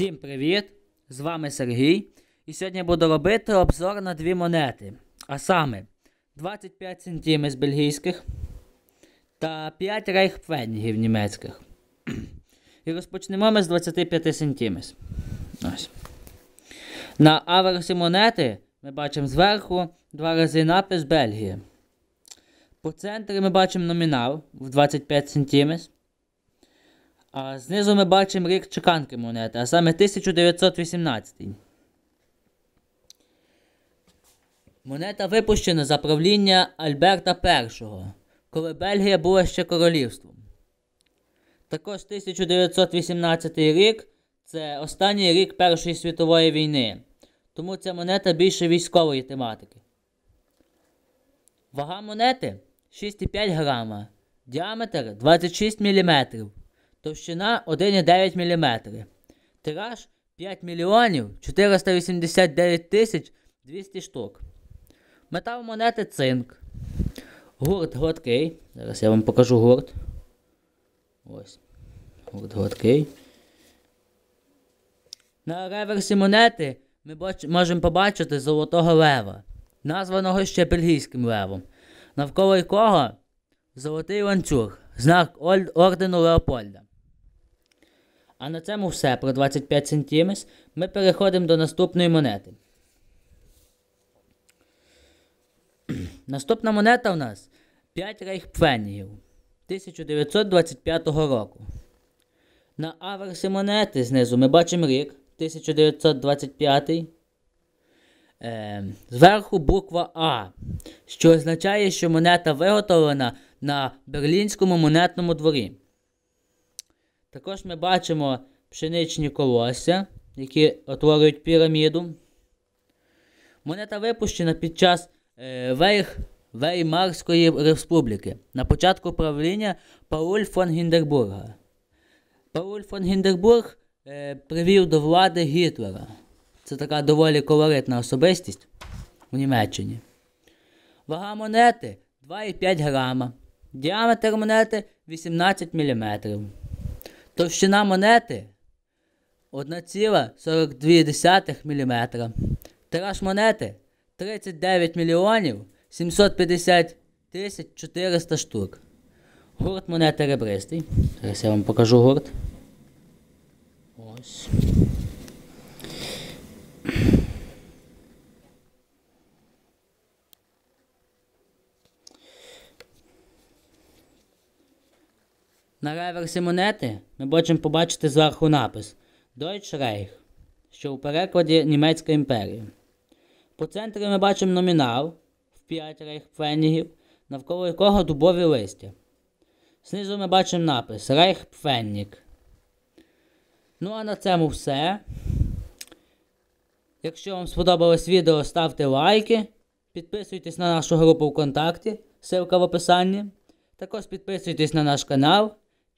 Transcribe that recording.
Всім привіт! З вами Сергій. І сьогодні буду робити обзор на дві монети. А саме 25 центів з бельгійських та 5 рейхпфенігів німецьких. І розпочнемо ми з 25 центів. Ось. На аверсі монети ми бачимо зверху два рази напис Бельгія. По центрі ми бачимо номінал в 25 центів. А знизу ми бачимо рік чеканки монети, а саме 1918. Монета випущена за правління Альберта І, коли Бельгія була ще королівством. Також 1918 рік це останній рік Першої світової війни, тому ця монета більше військової тематики. Вага монети 6,5 грама, діаметр 26 мм. Товщина 1,9 мм. Тираж 5 мільйонів 489 тисяч 200 штук. Метал монети цинк. Гурт гладкий. Зараз я вам покажу гурт. Ось. Гурт гладкий. На реверсі монети ми бач... можемо побачити золотого лева, названого ще бельгійським левом, навколо якого золотий ланцюг, знак ордену Леопольда. А на цьому все про 25 центів. Ми переходимо до наступної монети. Наступна монета у нас 5 рейхпфенігів 1925 року. На аверсі монети знизу ми бачимо рік 1925. Е, зверху буква А, що означає, що монета виготовлена на Берлінському монетному дворі. Також ми бачимо пшеничні колосся, які утворюють піраміду. Монета випущена під час е, Вейх, Веймарської республіки на початку правління Пауль фон Гіндербурга. Пауль фон Гіндербург е, привів до влади Гітлера. Це така доволі колоритна особистість у Німеччині. Вага монети 2,5 грама. Діаметр монети 18 мм. Товщина монети 1,42 мм. Тираж монети 39 мільйонів 750 тисяч 400 штук. Гурт монети ребристий. Зараз я вам покажу гурт. Ось. На реверсі монети ми бачимо побачити зверху напис Deutsche Reich, що у перекладі Німецька імперія. По центрі ми бачимо номінал в 5 рейхпфенігів, навколо якого дубові листя. Знизу ми бачимо напис Рейхпфеннік. Ну а на цьому все. Якщо вам сподобалось відео, ставте лайки. Підписуйтесь на нашу групу ВКонтакті, ссылка в описанні. Також підписуйтесь на наш канал.